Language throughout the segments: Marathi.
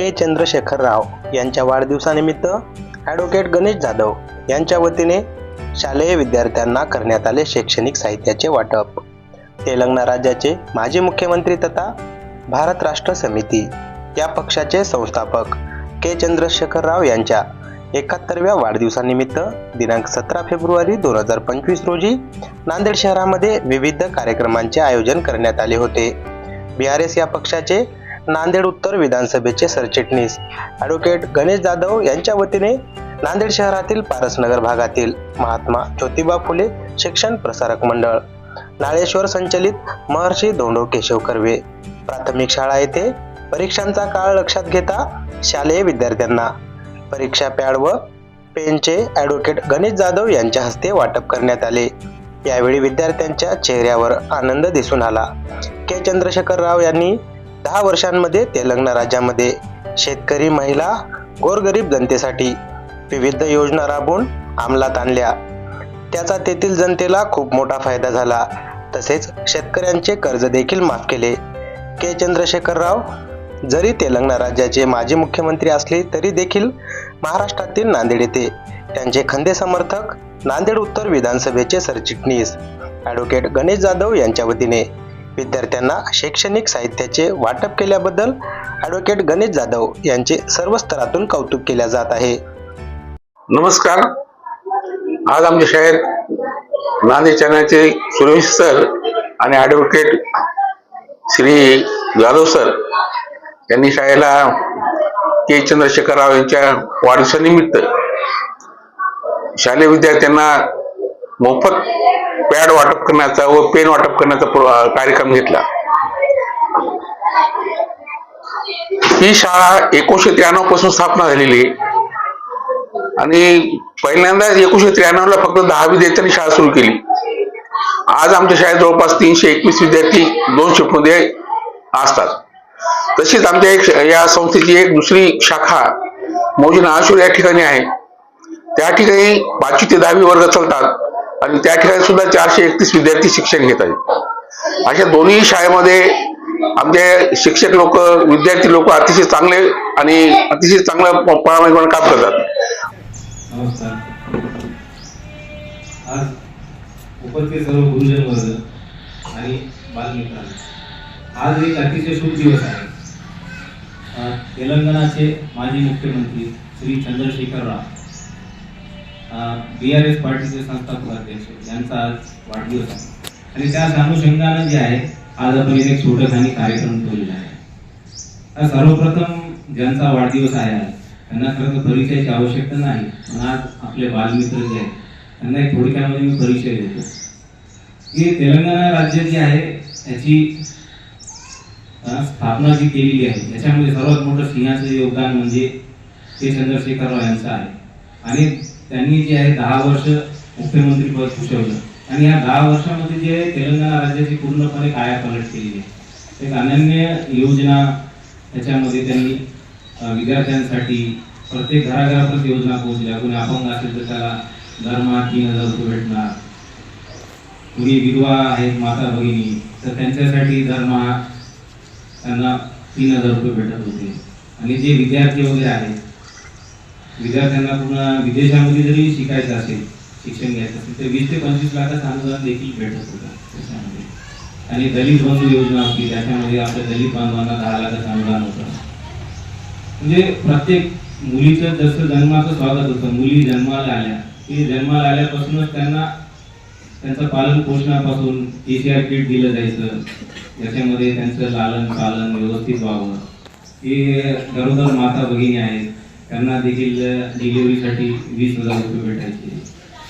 के चंद्रशेखर राव यांच्या वाढदिवसानिमित्त ॲडव्होकेट गणेश जाधव यांच्या वतीने शालेय विद्यार्थ्यांना करण्यात आले शैक्षणिक साहित्याचे वाटप. तेलंगणा राज्याचे माजी मुख्यमंत्री तथा भारत राष्ट्र समिती या पक्षाचे संस्थापक के चंद्रशेखर राव यांच्या एकाहत्तरव्या वाढदिवसानिमित्त दिनांक सतरा फेब्रुवारी दोन हजार पंचवीस रोजी नांदेड शहरामध्ये विविध कार्यक्रमांचे आयोजन करण्यात आले होते. बी आर एस या पक्षाचे नांदेड उत्तर विधानसभेचे सरचिटणीस. ॲडव्होकेट गणेश जाधव यांच्या वतीने नांदेड शहरातील पारसनगर भागातील महात्मा ज्योतिबा फुले शिक्षण प्रसारक मंडळ. नाळेश्वर संचलित महर्षी धोंडो केशव कर्वे. प्राथमिक शाळा येथे परीक्षांचा काळ लक्षात घेता शालेय विद्यार्थ्यांना. परीक्षा पॅड व पेनचे ॲडव्होकेट गणेश जाधव यांच्या हस्ते वाटप करण्यात आले. यावेळी विद्यार्थ्यांच्या चेहऱ्यावर आनंद दिसून आला. के. चंद्रशेखर राव यांनी दहा वर्षांमध्ये तेलंगणा राज्यामध्ये शेतकरी महिला गोरगरीब जनतेसाठी विविध योजना राबवून अंमलात आणल्या. त्याचा तेथील जनतेला खूप मोठा फायदा झाला. तसेच शेतकऱ्यांचे कर्ज देखील माफ केले. के. चंद्रशेखर राव जरी तेलंगणा राज्याचे माजी मुख्यमंत्री असले तरी देखील महाराष्ट्रातील नांदेड येथे त्यांचे खंदे समर्थक नांदेड उत्तर विधानसभेचे सरचिटणीस ॲडव्होकेट गणेश जाधव यांच्या वतीने विद्यार्थ्यांना शैक्षणिक साहित्याचे वाटप केल्याबद्दल ॲडव्होकेट गणेश जाधव यांचे सर्व स्तरातून कौतुक केले जात आहे. नमस्कार. आज आमच्या शाळेत नांदेड चॅनलचे सुरेश सर आणि ॲडव्होकेट श्री जाधव सर यांनी शाळेला के. चंद्रशेखर राव यांच्या वाढदिवसानिमित्त शालेय विद्यार्थ्यांना मोफत पॅड वाटप करण्याचा व पेन वाटप करण्याचा कार्यक्रम घेतला. ही शाळा एकोणीशे त्र्याण्णवपासून स्थापना झालेली आहे. आणि पहिल्यांदा एकोणीशे त्र्याण्णव ला फक्त दहा विद्यार्थ्यांनी शाळा सुरू केली. आज आमच्या शाळेत जवळपास तीनशे एकवीस विद्यार्थी दोन शिफ्टमध्ये असतात. तशीच आमच्या एक या संस्थेची एक दुसरी शाखा मोजी नाशूर या ठिकाणी आहे. त्या ठिकाणी पाचवी ते दहावी वर्ग चालतात. आणि त्या ठिकाणी सुद्धा चारशे एकतीस विद्यार्थी शिक्षण घेत आहेत. अशा दोन्ही शाळेमध्ये आमचे शिक्षक लोक विद्यार्थी लोक अतिशय चांगले आणि अतिशय चांगलं प्रामाणिकपणे काम करतात. आज उपस्थित सर्व गुरुजन वर्ग आणि बालमित्रांनो आज एक अतिशय शुभ दिवस आहे. तेलंगणाचे माजी मुख्यमंत्री Shri Chandrashekar Rao. B R S पार्टीचे संस्थापक अध्यक्ष यांचा आज वाढदिवस आहे. आणि त्याच अनुषंगानं जे आहे आज आपण इथे एक कार्यक्रम ठेवलेला आहे. सर्वप्रथम ज्यांचा वाढदिवस आहे आज त्यांना खरं तर परिचयाची आवश्यकता नाही पण आज आपले बालमित्र जे आहेत त्यांना एक थोडक्यामध्ये मी परिचय देतो. की तेलंगणा राज्य जे आहे याची स्थापना जी केलेली आहे त्याच्यामध्ये सर्वात मोठं सिंहाचं योगदान म्हणजे ते चंद्रशेखरराव यांचं आहे. आणि त्यांनी जे आहे दहा वर्ष मुख्यमंत्री पद भूषवलं. आणि या दहा वर्षामध्ये जे आहे, तेलंगणा राज्याची पूर्णपणे कायापालट केलेली आहे. एक अनन्य योजना त्याच्यामध्ये त्यांनी विद्यार्थ्यांसाठी प्रत्येक घराघरापर्यंत योजना पोहोचल्या. कोणी अपंग असेल तर त्याला दरमहा तीन हजार रुपये भेटणार. कुणी विधवा आहेत माता भगिनी तर त्यांच्यासाठी दरमहा त्यांना तीन हजार रुपये भेटत होते. आणि जे विद्यार्थी वगैरे आहेत विद्यार्थ्यांना पुन्हा विदेशामध्ये जरी शिकायचं असेल शिक्षण घ्यायचं असेल तर वीस ते पंचवीस लाखाचं अनुदान देखील भेटत होतं त्याच्यामध्ये. आणि दलित बंधू योजना होती त्याच्यामध्ये आपल्या दलित बांधवांना दहा लाखाचं अनुदान होतं. म्हणजे प्रत्येक मुलीचं जसं जन्माचं स्वागत होतं मुली जन्माला आल्या. की जन्माला आल्यापासूनच त्यांना त्यांचं पालन पोषणापासून एशिया किट दिलं जायचं. त्याच्यामध्ये त्यांचं लालन पालन व्यवस्थित व्हावं. हे गरोदर माता भगिनी आहेत. त्यांना देखील डिलिव्हरीसाठी वीस हजार रुपये भेटायचे.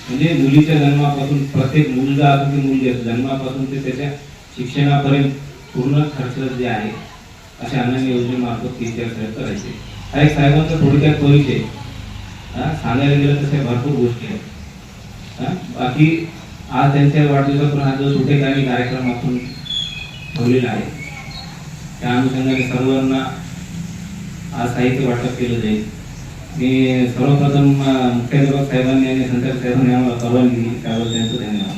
म्हणजे मुलीच्या जन्मापासून प्रत्येक मुलगा असो की मुलगी असो जन्मापासून ते त्याच्या शिक्षणापर्यंत पूर्ण खर्च जे आहे अशा अन्न योजनेमार्फत टीचर साहेब करायचे. हा एक साहेबांचा थोडक्यात परिचय. सांगायला गेलं तशा भरपूर गोष्टी आहेत. हा, बाकी आज त्यांच्या वाढदिवसातून हा जो छोटे काही कार्यक्रम आपण ठेवलेला आहे त्या अनुषंगाने सर्वांना आज साहित्य वाटप केलं जाईल. मी सर्वप्रथम मुख्याध्यापक साहेबांनी आणि संचालक साहेबांनी आम्हाला परवानगी दिली त्याबद्दल त्यांचं धन्यवाद.